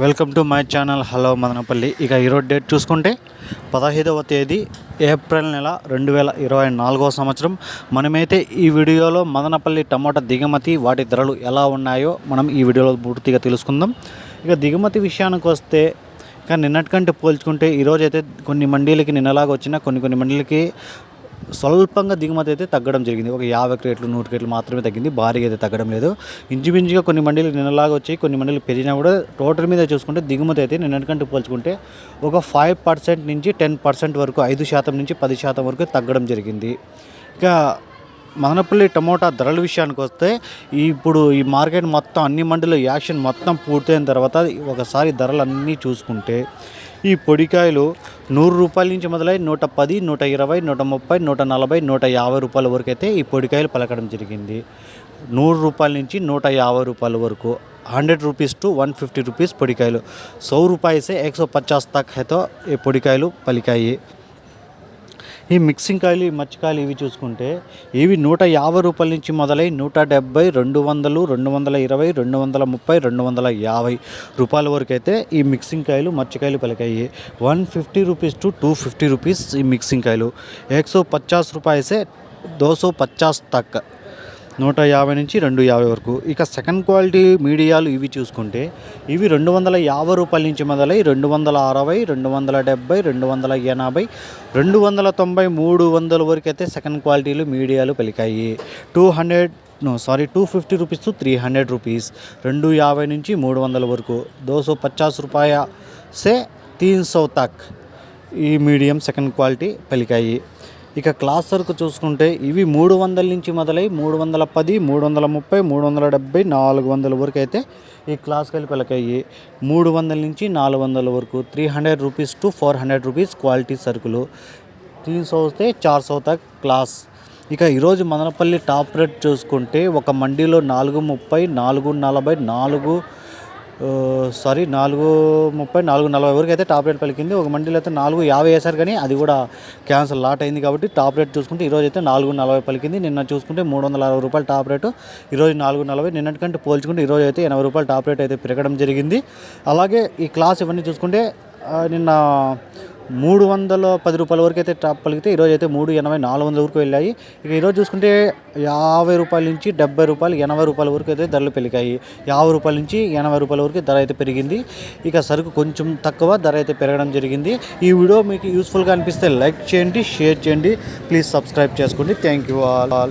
Welcome to my channel. Hello Madanapalle. ఇక ఈరోజు date చూసుకుంటే పదహైదవ తేదీ ఏప్రిల్ నెల రెండు వేల ఇరవై నాలుగవ సంవత్సరం. మనమైతే ఈ వీడియోలో మదనపల్లి టమాటా దిగుమతి వాటి ధరలు ఎలా ఉన్నాయో మనం ఈ వీడియోలో పూర్తిగా తెలుసుకుందాం. ఇక దిగుమతి విషయానికి వస్తే ఇక నిన్నటికంటే పోల్చుకుంటే ఈరోజైతే కొన్ని మండీలకి నిన్నలాగా వచ్చిన కొన్ని కొన్ని మండీలకి స్వల్పంగా దిగుమతి అయితే తగ్గడం జరిగింది. ఒక యాభై క్రేట్లు నూరు క్రేట్లు మాత్రమే తగ్గింది. భారీగా అయితే తగ్గడం లేదు. ఇంచుమించుగా కొన్ని మండీలు నిన్నలాగా వచ్చి కొన్ని మండీలు పెరిగినా కూడా టోటల్ మీద చూసుకుంటే దిగుమతి అయితే నిన్నటికంటే పోల్చుకుంటే ఒక ఫైవ్ పర్సెంట్ నుంచి టెన్ పర్సెంట్ వరకు ఐదు శాతం నుంచి పది శాతం వరకు తగ్గడం జరిగింది. ఇక మదనపల్లి టమోటా ధరల విషయానికి వస్తే ఇప్పుడు ఈ మార్కెట్ మొత్తం అన్ని మండీలో యాక్షన్ మొత్తం పూర్తయిన తర్వాత ఒకసారి ధరలు అన్నీ చూసుకుంటే ఈ పొడికాయలు నూరు రూపాయల నుంచి మొదలై నూట పది నూట ఇరవై నూట ముప్పై నూట నలభై నూట యాభై రూపాయల వరకు అయితే ఈ పొడికాయలు పలకడం జరిగింది నూరు రూపాయల నుంచి నూట యాభై రూపాయల వరకు hundred rupees to one fifty rupees పొడికాయలు सौ रुपये से एक सौ पचास तक है तो ये పొడికాయలు పలికాయి ఈ మిక్సింగ్ కాయలు ఈ మచ్చికాయలు ఇవి చూసుకుంటే ఇవి నూట యాభై రూపాయల నుంచి మొదలై నూట డెబ్బై రెండు వందలు రెండు వందల ఇరవై రెండు వందల ముప్పై రెండు వందల యాభై రూపాయల వరకు అయితే ఈ మిక్సింగ్ కాయలు మచ్చికాయలు పలికాయి one fifty rupees to two fifty rupees ఈ మిక్సింగ్ కాయలు एक सौ पचास रुपये से दो सौ पचास तक నూట యాభై నుంచి రెండు యాభై వరకు. ఇక సెకండ్ క్వాలిటీ మీడియాలు ఇవి చూసుకుంటే ఇవి రెండు వందల యాభై రూపాయల నుంచి మొదలై రెండు వందల అరవై రెండు వందల డెబ్బై రెండు వందల ఎనభై రెండు వందల తొంభై మూడు వందల వరకు అయితే సెకండ్ క్వాలిటీలు మీడియాలు పలికాయి. Two hundred no sorry two fifty rupees to three hundred rupees రెండు యాభై నుంచి మూడు వందల వరకు. దో సో పచాస్ రూపాయ సే తీన్ సో తక్ ఈ మీడియం సెకండ్ క్వాలిటీ పలికాయి. ఇక క్లాస్ వరకు చూసుకుంటే ఇవి మూడు వందల నుంచి మొదలై మూడు వందల పది మూడు వందల ముప్పై మూడు వందల డెబ్బై నాలుగు వందల వరకు అయితే ఈ క్లాస్ కలిపి మూడు వందల నుంచి నాలుగు వందల వరకు three hundred rupees to four hundred rupees quality సరుకులు. త్రీ సో వస్తే చార్ సో తక్ క్లాస్. ఇక ఈరోజు మదనపల్లి టాప్ రేట్ చూసుకుంటే ఒక మండీలో నాలుగు ముప్పై నాలుగు నలభై నాలుగు సారీ నాలుగు ముప్పై నాలుగు నలభై వరకు అయితే టాప్ రేట్ పలికింది. ఒక మండీలో అయితే నాలుగు యాభై వేశారు కానీ అది కూడా క్యాన్సల్ లాట్ అయింది కాబట్టి టాప్ రేట్ చూసుకుంటే ఈరోజు అయితే నాలుగు నలభై పలికింది. నిన్న చూసుకుంటే మూడు వందల అరవై రూపాయలు టాప్ రేటు. ఈరోజు నాలుగు నలభై నిన్నటికంటే పోల్చుకుంటే ఈరోజు అయితే ఎనభై రూపాయలు టాప్ రేట్ అయితే పెరగడం జరిగింది. అలాగే ఈ క్లాస్ ఇవన్నీ చూసుకుంటే నిన్న మూడు వందల పది రూపాయల వరకు అయితే టాప్ పలికితే ఈరోజు అయితే మూడు ఎనభై నాలుగు వందల వరకు వెళ్ళాయి. ఇక ఈరోజు చూసుకుంటే యాభై రూపాయల నుంచి డెబ్బై రూపాయలు ఎనభై రూపాయల వరకు అయితే ధరలు పెరిగాయి. యాభై రూపాయల నుంచి ఎనభై రూపాయల వరకు ధర అయితే పెరిగింది. ఇక సరుకు కొంచెం తక్కువ ధర అయితే పెరగడం జరిగింది. ఈ వీడియో మీకు యూస్ఫుల్గా అనిపిస్తే లైక్ చేయండి షేర్ చేయండి. ప్లీజ్ సబ్స్క్రైబ్ చేసుకోండి. Thank you all.